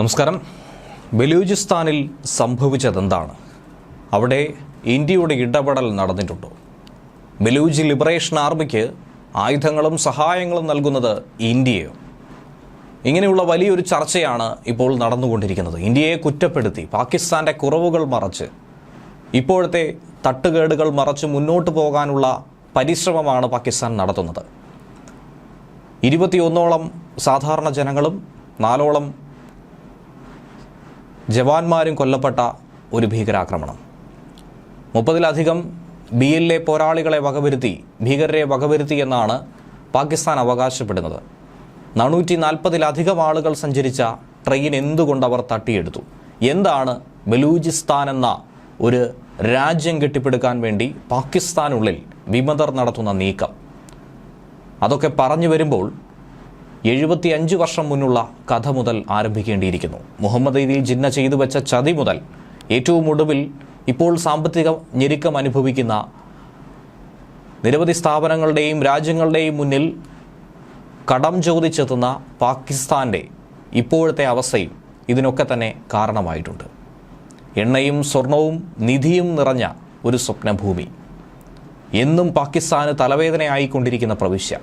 നമസ്കാരം. ബലൂചിസ്ഥാനിൽ സംഭവിച്ചതെന്താണ്? അവിടെ ഇന്ത്യയുടെ ഇടപെടൽ നടന്നിട്ടുണ്ടോ? ബലൂജ് ലിബറേഷൻ ആർമിക്ക് ആയുധങ്ങളും സഹായങ്ങളും നൽകുന്നത് ഇന്ത്യയോ? ഇങ്ങനെയുള്ള വലിയൊരു ചർച്ചയാണ് ഇപ്പോൾ നടന്നുകൊണ്ടിരിക്കുന്നത്. ഇന്ത്യയെ കുറ്റപ്പെടുത്തി പാകിസ്ഥാന്റെ കുറവുകൾ മറച്ച് ഇപ്പോഴത്തെ തട്ടുകേടുകൾ മറച്ച് മുന്നോട്ട് പോകാനുള്ള പരിശ്രമമാണ് പാകിസ്ഥാൻ നടത്തുന്നത്. ഇരുപത്തിയൊന്നോളം സാധാരണ ജനങ്ങളും നാലോളം ജവാന്മാരും കൊല്ലപ്പെട്ട ഒരു ഭീകരാക്രമണം. മുപ്പതിലധികം ബി എൽ എ പോരാളികളെ വകവരുത്തി ഭീകരരെ വകവരുത്തി എന്നാണ് പാകിസ്ഥാൻ അവകാശപ്പെടുന്നത്. നാനൂറ്റി നാൽപ്പതിലധികം ആളുകൾ സഞ്ചരിച്ച ട്രെയിൻ എന്തുകൊണ്ട് അവർ തട്ടിയെടുത്തു? എന്താണ് ബലൂചിസ്ഥാൻ എന്ന ഒരു രാജ്യം കെട്ടിപ്പടുക്കാൻ വേണ്ടി പാകിസ്ഥാനുള്ളിൽ വിമതർ നടത്തുന്ന നീക്കം? അതൊക്കെ പറഞ്ഞു വരുമ്പോൾ എഴുപത്തിയഞ്ച് വർഷം മുന്നുള്ള കഥ മുതൽ ആരംഭിക്കേണ്ടിയിരിക്കുന്നു. മുഹമ്മദ് ഇതിൽ ജിന്ന ചെയ്തു വെച്ച ചതി മുതൽ ഏറ്റവും ഒടുവിൽ ഇപ്പോൾ സാമ്പത്തിക ഞെരുക്കം അനുഭവിക്കുന്ന നിരവധി സ്ഥാപനങ്ങളുടെയും രാജ്യങ്ങളുടെയും മുന്നിൽ കടം ചോദിച്ചെത്തുന്ന പാകിസ്ഥാന്റെ ഇപ്പോഴത്തെ അവസ്ഥയും ഇതിനൊക്കെ തന്നെ കാരണമായിട്ടുണ്ട്. എണ്ണയും സ്വർണവും നിധിയും നിറഞ്ഞ ഒരു സ്വപ്നഭൂമി. എന്നും പാകിസ്ഥാന് തലവേദനയായിക്കൊണ്ടിരിക്കുന്ന പ്രവിശ്യ.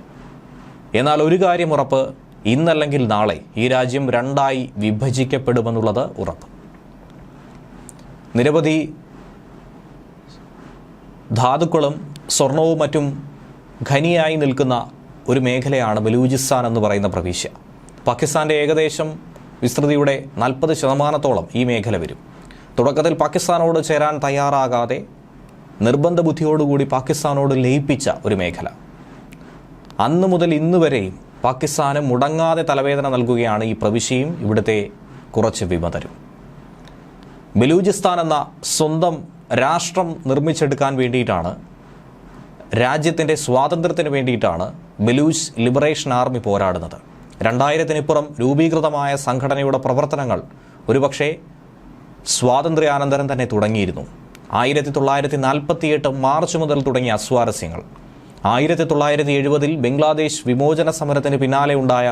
എന്നാൽ ഒരു കാര്യം ഉറപ്പ് ഇന്നല്ലെങ്കിൽ നാളെ ഈ രാജ്യം രണ്ടായി വിഭജിക്കപ്പെടുമെന്നുള്ളത് ഉറപ്പ്. നിരവധി ധാതുക്കളും സ്വർണവും മറ്റും ഖനിയായി നിൽക്കുന്ന ഒരു മേഖലയാണ് ബലൂചിസ്ഥാൻ എന്ന് പറയുന്ന പ്രവിശ്യ. പാകിസ്ഥാന്റെ ഏകദേശം വിസ്തൃതിയുടെ നാൽപ്പത് ശതമാനത്തോളം ഈ മേഖല വരും. തുടക്കത്തിൽ പാകിസ്ഥാനോട് ചേരാൻ തയ്യാറാകാതെ നിർബന്ധ ബുദ്ധിയോടുകൂടി പാകിസ്ഥാനോട് ലയിപ്പിച്ച ഒരു മേഖല. അന്ന് മുതൽ ഇന്ന് വരെയും പാകിസ്ഥാന് മുടങ്ങാതെ തലവേദന നൽകുകയാണ് ഈ പ്രവിശ്യയും ഇവിടുത്തെ കുറച്ച് വിമതരും. ബലൂചിസ്ഥാൻ എന്ന സ്വന്തം രാഷ്ട്രം നിർമ്മിച്ചെടുക്കാൻ വേണ്ടിയിട്ടാണ് രാജ്യത്തിന്റെ സ്വാതന്ത്ര്യത്തിന് വേണ്ടിയിട്ടാണ് ബലൂച്ച് ലിബറേഷൻ ആർമി പോരാടുന്നത്. രണ്ടായിരത്തിനിപ്പുറം രൂപീകൃതമായ സംഘടനയുടെ പ്രവർത്തനങ്ങൾ ഒരുപക്ഷെ സ്വാതന്ത്ര്യാനന്തരം തന്നെ തുടങ്ങിയിരുന്നു. ആയിരത്തി തൊള്ളായിരത്തി നാൽപ്പത്തിയെട്ട് മാർച്ച് മുതൽ തുടങ്ങിയ അസ്വാരസ്യങ്ങൾ. ആയിരത്തി തൊള്ളായിരത്തി എഴുപതിൽ ബംഗ്ലാദേശ് വിമോചന സമരത്തിന് പിന്നാലെ ഉണ്ടായ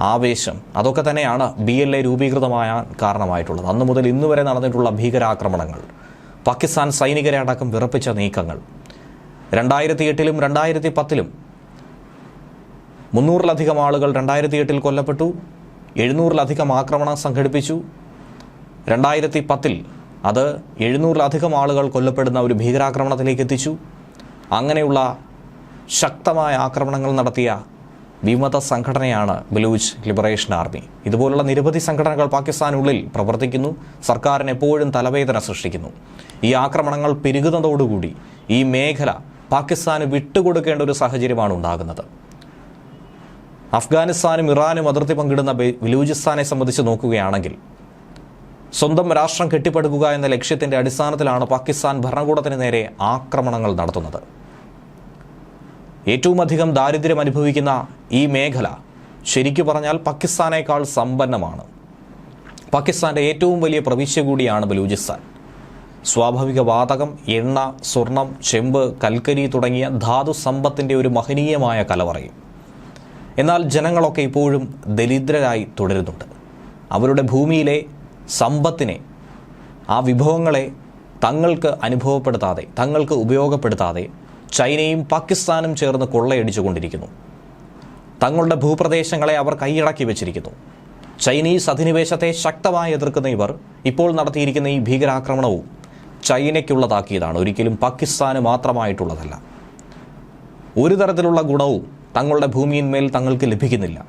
ആവേശം അതൊക്കെ തന്നെയാണ് ബി എൽ എ രൂപീകൃതമായ കാരണമായിട്ടുള്ളത്. അന്നു മുതൽ ഇന്നു വരെ നടന്നിട്ടുള്ള ഭീകരാക്രമണങ്ങൾ പാകിസ്ഥാൻ സൈനികരെ അടക്കം വിറപ്പിച്ച നീക്കങ്ങൾ. രണ്ടായിരത്തി എട്ടിലും രണ്ടായിരത്തി പത്തിലും മുന്നൂറിലധികം ആളുകൾ രണ്ടായിരത്തി എട്ടിൽ കൊല്ലപ്പെട്ടു എഴുന്നൂറിലധികം ആക്രമണം സംഘടിപ്പിച്ചു. രണ്ടായിരത്തി പത്തിൽ അത് എഴുന്നൂറിലധികം ആളുകൾ കൊല്ലപ്പെടുന്ന ഒരു ഭീകരാക്രമണത്തിലേക്ക് എത്തിച്ചു. അങ്ങനെയുള്ള ശക്തമായ ആക്രമണങ്ങൾ നടത്തിയ വിമത സംഘടനയാണ് ബലൂച്ച് ലിബറേഷൻ ആർമി. ഇതുപോലുള്ള നിരവധി സംഘടനകൾ പാകിസ്ഥാനുള്ളിൽ പ്രവർത്തിക്കുന്നു. സർക്കാരിന് എപ്പോഴും തലവേദന സൃഷ്ടിക്കുന്നു. ഈ ആക്രമണങ്ങൾ പെരുകുന്നതോടുകൂടി ഈ മേഖല പാകിസ്ഥാന് വിട്ടുകൊടുക്കേണ്ട ഒരു സാഹചര്യമാണ് ഉണ്ടാകുന്നത്. അഫ്ഗാനിസ്ഥാനും ഇറാനും അതിർത്തി പങ്കിടുന്ന ബലൂചിസ്ഥാനെ സംബന്ധിച്ച് നോക്കുകയാണെങ്കിൽ സ്വന്തം രാഷ്ട്രം കെട്ടിപ്പടുക്കുക എന്ന ലക്ഷ്യത്തിന്റെ അടിസ്ഥാനത്തിലാണ് പാകിസ്ഥാൻ ഭരണകൂടത്തിന് നേരെ ആക്രമണങ്ങൾ നടത്തുന്നത്. ഏറ്റവും അധികം ദാരിദ്ര്യം അനുഭവിക്കുന്ന ഈ മേഖല ശരിക്കു പറഞ്ഞാൽ പാകിസ്ഥാനേക്കാൾ സമ്പന്നമാണ്. പാകിസ്ഥാന്റെ ഏറ്റവും വലിയ പ്രവിശ്യ കൂടിയാണ് ബലൂചിസ്ഥാൻ. സ്വാഭാവിക വാതകം എണ്ണ സ്വർണം ചെമ്പ് കൽക്കരി തുടങ്ങിയ ധാതു സമ്പത്തിന്റെ ഒരു മഹനീയമായ കലവറയും. എന്നാൽ ജനങ്ങളൊക്കെ ഇപ്പോഴും ദരിദ്രരായി തുടരുന്നുണ്ട്. അവരുടെ ഭൂമിയിലെ സമ്പത്തിനെ ആ വിഭവങ്ങളെ തങ്ങൾക്ക് അനുഭവപ്പെടുത്താതെ തങ്ങൾക്ക് ഉപയോഗപ്പെടുത്താതെ ചൈനയും പാകിസ്ഥാനും ചേർന്ന് കൊള്ളയടിച്ചുകൊണ്ടിരിക്കുന്നു. തങ്ങളുടെ ഭൂപ്രദേശങ്ങളെ അവർ കൈയടക്കി വെച്ചിരിക്കുന്നു. ചൈനീസ് അധിനിവേശത്തെ ശക്തമായി എതിർക്കുന്ന ഇവർ ഇപ്പോൾ നടത്തിയിരിക്കുന്ന ഈ ഭീകരാക്രമണവും ചൈനയ്ക്കുള്ളതാക്കിയതാണ്. ഒരിക്കലും പാകിസ്ഥാന് മാത്രമായിട്ടുള്ളതല്ല. ഒരു തരത്തിലുള്ള ഗുണവും തങ്ങളുടെ ഭൂമിയിന്മേൽ തങ്ങൾക്ക് ലഭിക്കുന്നില്ല.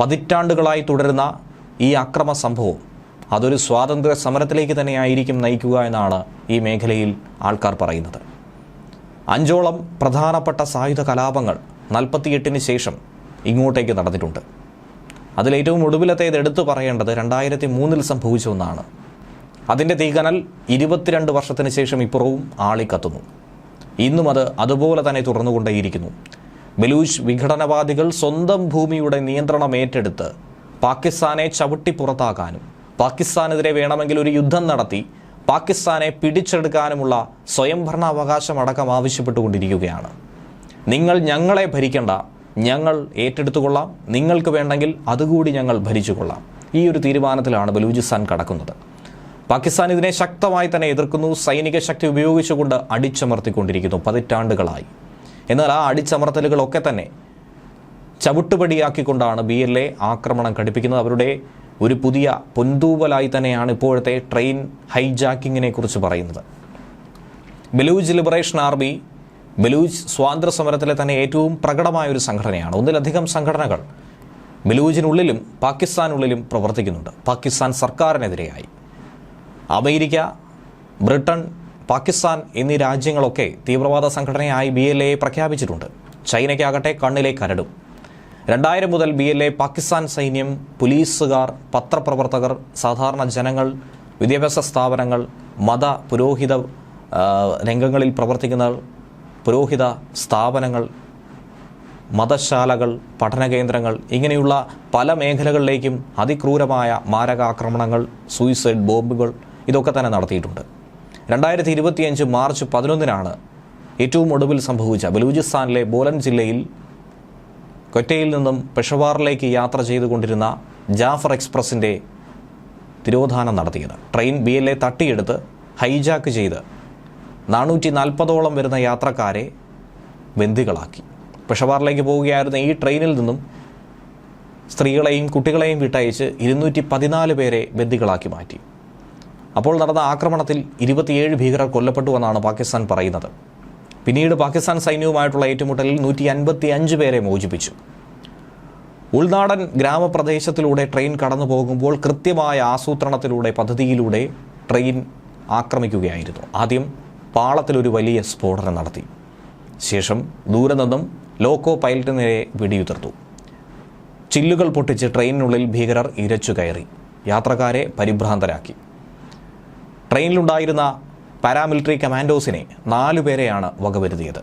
പതിറ്റാണ്ടുകളായി തുടരുന്ന ഈ അക്രമ സംഭവം അതൊരു സ്വാതന്ത്ര്യ സമരത്തിലേക്ക് തന്നെയായിരിക്കും നയിക്കുക എന്നാണ് ഈ മേഖലയിൽ ആൾക്കാർ പറയുന്നത്. അഞ്ചോളം പ്രധാനപ്പെട്ട സായുധ കലാപങ്ങൾ നാൽപ്പത്തിയെട്ടിന് ശേഷം ഇങ്ങോട്ടേക്ക് നടന്നിട്ടുണ്ട്. അതിലേറ്റവും ഒടുവിലത്തേത് എടുത്തു പറയേണ്ടത് രണ്ടായിരത്തി മൂന്നിൽ സംഭവിച്ച ഒന്നാണ്. അതിന്റെ തീകനൽ ഇരുപത്തിരണ്ട് വർഷത്തിന് ശേഷം ഇപ്പുറവും ആളിക്കത്തുന്നു. ഇന്നും അത് അതുപോലെ തന്നെ തുറന്നുകൊണ്ടേയിരിക്കുന്നു. ബലൂച്ച് വിഘടനവാദികൾ സ്വന്തം ഭൂമിയുടെ നിയന്ത്രണം ഏറ്റെടുത്ത് പാകിസ്ഥാനെ ചവിട്ടി പുറത്താക്കാനും പാകിസ്ഥാനെതിരെ വേണമെങ്കിൽ ഒരു യുദ്ധം നടത്തി പാകിസ്ഥാനെ പിടിച്ചെടുക്കാനുമുള്ള സ്വയംഭരണാവകാശം അടക്കം ആവശ്യപ്പെട്ടുകൊണ്ടിരിക്കുകയാണ്. നിങ്ങൾ ഞങ്ങളെ ഭരിക്കേണ്ട. ഞങ്ങൾ ഏറ്റെടുത്തുകൊള്ളാം. നിങ്ങൾക്ക് വേണ്ടെങ്കിൽ അതുകൂടി ഞങ്ങൾ ഭരിച്ചുകൊള്ളാം. ഈ ഒരു തീരുമാനത്തിലാണ് ബലൂചിസ്ഥാൻ കടക്കുന്നത്. പാകിസ്ഥാൻ ഇതിനെ ശക്തമായി തന്നെ എതിർക്കുന്നു. സൈനിക ശക്തി ഉപയോഗിച്ചുകൊണ്ട് അടിച്ചമർത്തിക്കൊണ്ടിരിക്കുന്നു. പതിറ്റാണ്ടുകളായി. എന്നാൽ ആ അടിച്ചമർത്തലുകളൊക്കെ തന്നെ ചവിട്ടുപടിയാക്കിക്കൊണ്ടാണ് ബി ആക്രമണം ഘടിപ്പിക്കുന്നത്. അവരുടെ ഒരു പുതിയ പൊന്തൂവലായി തന്നെയാണ് ഇപ്പോഴത്തെ ട്രെയിൻ ഹൈജാക്കിങ്ങിനെ കുറിച്ച് പറയുന്നത്. ബലൂജ് ലിബറേഷൻ ആർമി ബലൂജ് സ്വാതന്ത്ര്യ സമരത്തിലെ തന്നെ ഏറ്റവും പ്രകടമായ ഒരു സംഘടനയാണ്. ഒന്നിലധികം സംഘടനകൾ ബലൂജിനുള്ളിലും പാകിസ്ഥാനുള്ളിലും പ്രവർത്തിക്കുന്നുണ്ട്. പാകിസ്ഥാൻ സർക്കാരിനെതിരെയായി. അമേരിക്ക ബ്രിട്ടൻ പാകിസ്ഥാൻ എന്നീ രാജ്യങ്ങളൊക്കെ തീവ്രവാദ സംഘടനയായി ബി എൽ എ പ്രഖ്യാപിച്ചിട്ടുണ്ട്. ചൈനയ്ക്കാകട്ടെ കണ്ണിലെ കരടും. രണ്ടായിരം മുതൽ ബി എൽ എ പാകിസ്ഥാൻ സൈന്യം പോലീസുകാർ പത്രപ്രവർത്തകർ സാധാരണ ജനങ്ങൾ വിദ്യാഭ്യാസ സ്ഥാപനങ്ങൾ മത പുരോഹിത രംഗങ്ങളിൽ പ്രവർത്തിക്കുന്ന പുരോഹിത സ്ഥാപനങ്ങൾ മതശാലകൾ പഠന കേന്ദ്രങ്ങൾ ഇങ്ങനെയുള്ള പല മേഖലകളിലേക്കും അതിക്രൂരമായ മാരകാക്രമണങ്ങൾ സൂയിസൈഡ് ബോംബുകൾ ഇതൊക്കെ തന്നെ നടത്തിയിട്ടുണ്ട്. രണ്ടായിരത്തി ഇരുപത്തിയഞ്ച് മാർച്ച് പതിനൊന്നിനാണ് ഏറ്റവും ഒടുവിൽ സംഭവിച്ച ബലൂചിസ്ഥാനിലെ ബോലൻ ജില്ലയിൽ കൊറ്റയിൽ നിന്നും പെഷവാറിലേക്ക് യാത്ര ചെയ്തുകൊണ്ടിരുന്ന ജാഫർ എക്സ്പ്രസിന്റെ തിരോധാനം നടത്തിയത്. ട്രെയിൻ ബി എൽ എ തട്ടിയെടുത്ത് ഹൈജാക്ക് ചെയ്ത് നാനൂറ്റി നാൽപ്പതോളം വരുന്ന യാത്രക്കാരെ ബന്ദികളാക്കി. പെഷവാറിലേക്ക് പോവുകയായിരുന്ന ഈ ട്രെയിനിൽ നിന്നും സ്ത്രീകളെയും കുട്ടികളെയും വിട്ടയച്ച് ഇരുന്നൂറ്റി പതിനാല് പേരെ ബന്ദികളാക്കി മാറ്റി. അപ്പോൾ നടന്ന ആക്രമണത്തിൽ ഇരുപത്തിയേഴ് ഭീകരർ കൊല്ലപ്പെട്ടു എന്നാണ് പാകിസ്ഥാൻ പറയുന്നത്. പിന്നീട് പാകിസ്ഥാൻ സൈന്യവുമായിട്ടുള്ള ഏറ്റുമുട്ടലിൽ നൂറ്റി അൻപത്തി അഞ്ച് പേരെ മോചിപ്പിച്ചു. ഉൾനാടൻ ഗ്രാമപ്രദേശത്തിലൂടെ ട്രെയിൻ കടന്നു പോകുമ്പോൾ കൃത്യമായ ആസൂത്രണത്തിലൂടെ പദ്ധതിയിലൂടെ ട്രെയിൻ ആക്രമിക്കുകയായിരുന്നു. ആദ്യം പാളത്തിലൊരു വലിയ സ്ഫോടനം നടത്തി. ശേഷം ദൂരെ നിന്നും ലോക്കോ പൈലറ്റിന് നേരെ വെടിയുതിർത്തു. ചില്ലുകൾ പൊട്ടിച്ച് ട്രെയിനിനുള്ളിൽ ഭീകരർ ഇരച്ചു കയറി. യാത്രക്കാരെ പരിഭ്രാന്തരാക്കി. ട്രെയിനിലുണ്ടായിരുന്ന പാരാമിലിറ്ററി കമാൻഡോസിനെ നാലുപേരെയാണ് വകവരുത്തിയത്.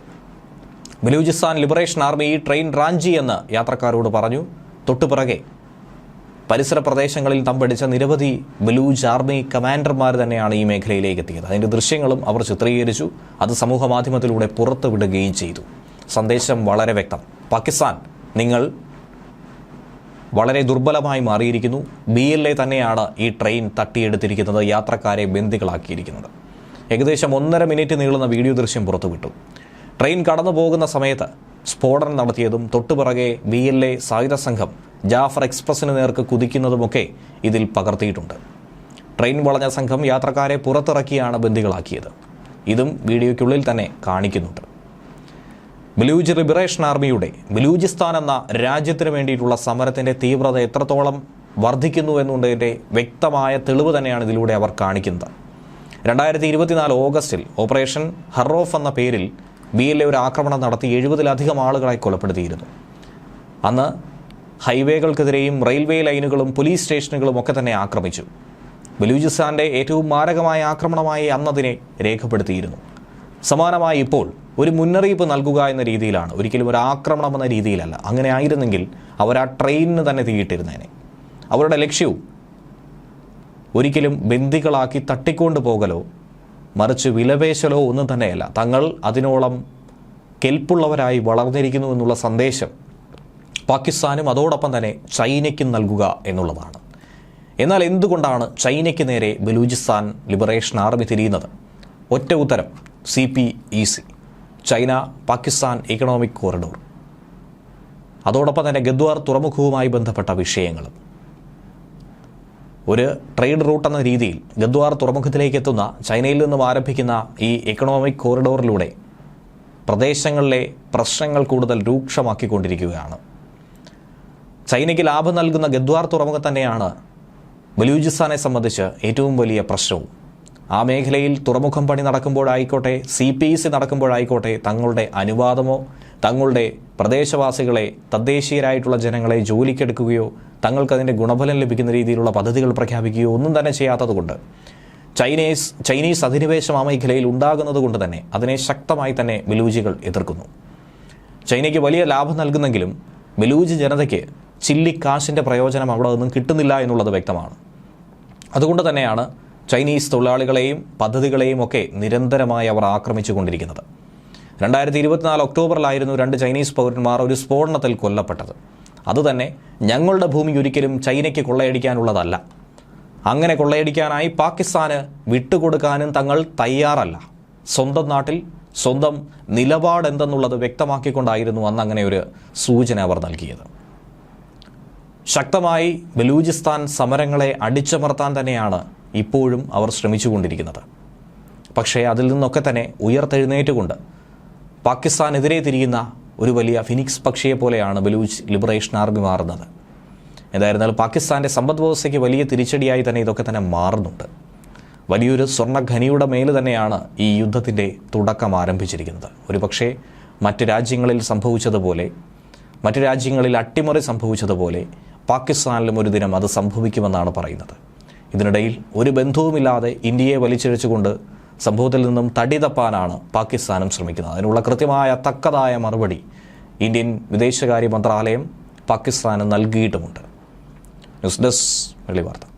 ബലൂചിസ്ഥാൻ ലിബറേഷൻ ആർമി ട്രെയിൻ റാഞ്ചി എന്ന് യാത്രക്കാരോട് പറഞ്ഞു തൊട്ടുപിറകെ പരിസര പ്രദേശങ്ങളിൽ തമ്പടിച്ച നിരവധി ബലൂജ് ആർമി കമാൻഡർമാർ തന്നെയാണ് ഈ മേഖലയിലേക്ക് എത്തിയത് അതിന്റെ ദൃശ്യങ്ങളും അവർ ചിത്രീകരിച്ചു അത് സമൂഹ മാധ്യമത്തിലൂടെ പുറത്തുവിടുകയും ചെയ്തു. സന്ദേശം വളരെ വ്യക്തം. പാകിസ്ഥാൻ നിങ്ങൾ വളരെ ദുർബലമായി മാറിയിരിക്കുന്നു. ബി എൽ എ തന്നെയാണ് ഈ ട്രെയിൻ തട്ടിയെടുത്തിരിക്കുന്നത് യാത്രക്കാരെ ബന്ദികളാക്കിയിരിക്കുന്നത്. ഏകദേശം ഒന്നര മിനിറ്റ് നീളുന്ന വീഡിയോ ദൃശ്യം പുറത്തുവിട്ടു. ട്രെയിൻ കടന്നു പോകുന്ന സമയത്ത് സ്ഫോടനം നടത്തിയതും തൊട്ടുപിറകെ ബി എൽ എ സായുധ സംഘം ജാഫർ എക്സ്പ്രസിന് നേർക്ക് കുതിക്കുന്നതുമൊക്കെ ഇതിൽ പകർത്തിയിട്ടുണ്ട്. ട്രെയിൻ വളഞ്ഞ സംഘം യാത്രക്കാരെ പുറത്തിറക്കിയാണ് ബന്ദികളാക്കിയത്. ഇതും വീഡിയോയ്ക്കുള്ളിൽ തന്നെ കാണിക്കുന്നുണ്ട്. ബലൂജ് ലിബറേഷൻ ആർമിയുടെ ബലൂചിസ്ഥാൻ എന്ന രാജ്യത്തിന് വേണ്ടിയിട്ടുള്ള സമരത്തിന്റെ തീവ്രത എത്രത്തോളം വർദ്ധിക്കുന്നു എന്നുള്ളതിന്റെ വ്യക്തമായ തെളിവ് തന്നെയാണ് ഇതിലൂടെ അവർ കാണിക്കുന്നത്. രണ്ടായിരത്തി ഇരുപത്തിനാല് ഓഗസ്റ്റിൽ ഓപ്പറേഷൻ ഹറോഫ് എന്ന പേരിൽ ബി എൽ എ ഒരു ആക്രമണം നടത്തി എഴുപതിലധികം ആളുകളെ കൊലപ്പെടുത്തിയിരുന്നു. അന്ന് ഹൈവേകൾക്കെതിരെയും റെയിൽവേ ലൈനുകളും പോലീസ് സ്റ്റേഷനുകളും ഒക്കെ തന്നെ ആക്രമിച്ചു. ബലൂചിസ്ഥാന്റെ ഏറ്റവും മാരകമായ ആക്രമണമായി അന്നതിനെ രേഖപ്പെടുത്തിയിരുന്നു. സമാനമായി ഇപ്പോൾ ഒരു മുന്നറിയിപ്പ് നൽകുക എന്ന രീതിയിലാണ്. ഒരിക്കലും ഒരു ആക്രമണം എന്ന രീതിയിലല്ല. അങ്ങനെ ആയിരുന്നെങ്കിൽ അവർ ആ ട്രെയിനിന് തന്നെ തീയിട്ടിരുന്നേനെ. അവരുടെ ലക്ഷ്യവും ഒരിക്കലും ബന്ദികളാക്കി തട്ടിക്കൊണ്ടു പോകലോ? മറിച്ച് വിലപേശലോ ഒന്നും തന്നെയല്ല. തങ്ങൾ അതിനോളം കെൽപ്പുള്ളവരായി വളർന്നിരിക്കുന്നു എന്നുള്ള സന്ദേശം പാകിസ്ഥാനും അതോടൊപ്പം തന്നെ ചൈനയ്ക്കും നൽകുക എന്നുള്ളതാണ്. എന്നാൽ എന്തുകൊണ്ടാണ് ചൈനയ്ക്ക് നേരെ ബലൂചിസ്ഥാൻ ലിബറേഷൻ ആർമി തിരിയുന്നത്? ഒറ്റ ഉത്തരം C P E C. China Pakistan economic corridor അതോടൊപ്പം തന്നെ ഗദ്വാർ തുറമുഖവുമായി ബന്ധപ്പെട്ട വിഷയങ്ങളും. ഒരു ട്രേഡ് റൂട്ട് എന്ന രീതിയിൽ ഗദ്വാർ തുറമുഖത്തിലേക്ക് എത്തുന്ന ചൈനയിൽ നിന്നും ആരംഭിക്കുന്ന ഈ എക്കണോമിക് കോറിഡോറിലൂടെ പ്രദേശങ്ങളിലെ പ്രശ്നങ്ങൾ കൂടുതൽ രൂക്ഷമാക്കിക്കൊണ്ടിരിക്കുകയാണ്. ചൈനയ്ക്ക് ലാഭം നൽകുന്ന ഗദ്വാർ തുറമുഖം തന്നെയാണ് ബലൂചിസ്ഥാനെ സംബന്ധിച്ച് ഏറ്റവും വലിയ പ്രശ്നവും. ആ മേഖലയിൽ തുറമുഖം പണി നടക്കുമ്പോഴായിക്കോട്ടെ സി പി സി നടക്കുമ്പോഴായിക്കോട്ടെ തങ്ങളുടെ അനുവാദമോ തങ്ങളുടെ പ്രദേശവാസികളെ തദ്ദേശീയരായിട്ടുള്ള ജനങ്ങളെ ജോലിക്കെടുക്കുകയോ തങ്ങൾക്കതിന്റെ ഗുണഫലം ലഭിക്കുന്ന രീതിയിലുള്ള പദ്ധതികൾ പ്രഖ്യാപിക്കുകയോ ഒന്നും തന്നെ ചെയ്യാത്തതുകൊണ്ട് ചൈനീസ് ചൈനീസ് അധിനിവേശം ആ മേഖലയിൽ ഉണ്ടാകുന്നത് കൊണ്ട് തന്നെ അതിനെ ശക്തമായി തന്നെ ബലൂജികൾ എതിർക്കുന്നു. ചൈനയ്ക്ക് വലിയ ലാഭം നൽകുന്നെങ്കിലും ബലൂജ് ജനതയ്ക്ക് ചില്ലിക്കാശിന്റെ പ്രയോജനം അവിടെ നിന്നും കിട്ടുന്നില്ല എന്നുള്ളത് വ്യക്തമാണ്. അതുകൊണ്ട് തന്നെയാണ് ചൈനീസ് തൊഴിലാളികളെയും പദ്ധതികളെയും ഒക്കെ നിരന്തരമായി അവർ ആക്രമിച്ചു കൊണ്ടിരിക്കുന്നത് രണ്ടായിരത്തി ഇരുപത്തിനാല് ഒക്ടോബറിലായിരുന്നു രണ്ട് ചൈനീസ് പൗരന്മാർ ഒരു സ്ഫോടനത്തിൽ കൊല്ലപ്പെട്ടത്. അതുതന്നെ ഞങ്ങളുടെ ഭൂമി ഒരിക്കലും ചൈനയ്ക്ക് കൊള്ളയടിക്കാനുള്ളതല്ല. അങ്ങനെ കൊള്ളയടിക്കാനായി പാകിസ്ഥാന് വിട്ടുകൊടുക്കാനും തങ്ങൾ തയ്യാറല്ല. സ്വന്തം നാട്ടിൽ സ്വന്തം നിലപാടെന്തെന്നുള്ളത് വ്യക്തമാക്കിക്കൊണ്ടായിരുന്നു അന്ന് അങ്ങനെ ഒരു സൂചന അവർ നൽകിയത്. ശക്തമായി ബലൂചിസ്ഥാൻ സമരങ്ങളെ അടിച്ചമർത്താൻ തന്നെയാണ് ഇപ്പോഴും അവർ ശ്രമിച്ചുകൊണ്ടിരിക്കുന്നത്. പക്ഷേ അതിൽ നിന്നൊക്കെ തന്നെ ഉയർത്തെഴുന്നേറ്റുകൊണ്ട് പാകിസ്ഥാനെതിരെ തിരിയുന്ന ഒരു വലിയ ഫിനിക്സ് പക്ഷിയെ പോലെയാണ് ബലൂച്ച് ലിബറേഷൻ ആർമി മാറുന്നത്. എന്തായിരുന്നാലും പാകിസ്ഥാന്റെ സമ്പദ് വ്യവസ്ഥയ്ക്ക് വലിയ തിരിച്ചടിയായി തന്നെ ഇതൊക്കെ തന്നെ മാറുന്നുണ്ട്. വലിയൊരു സ്വർണഖനിയുടെ മേൽ തന്നെയാണ് ഈ യുദ്ധത്തിന്റെ തുടക്കം ആരംഭിച്ചിരിക്കുന്നത്. ഒരു പക്ഷേ മറ്റ് രാജ്യങ്ങളിൽ സംഭവിച്ചതുപോലെ മറ്റ് രാജ്യങ്ങളിൽ അട്ടിമറി സംഭവിച്ചതുപോലെ പാകിസ്ഥാനിലും ഒരു ദിനം അത് സംഭവിക്കുമെന്നാണ് പറയുന്നത്. ഇതിനിടയിൽ ഒരു ബന്ധവുമില്ലാതെ ഇന്ത്യയെ വലിച്ചിഴച്ചുകൊണ്ട് സംഭവത്തിൽ നിന്നും തടി തപ്പാനാണ് പാകിസ്ഥാനും ശ്രമിക്കുന്നത്. അതിനുള്ള കൃത്യമായ തക്കതായ മറുപടി ഇന്ത്യൻ വിദേശകാര്യ മന്ത്രാലയം പാകിസ്ഥാന് നൽകിയിട്ടുമുണ്ട്. ന്യൂസ് ഡെസ്ക് വെള്ളി വാർത്ത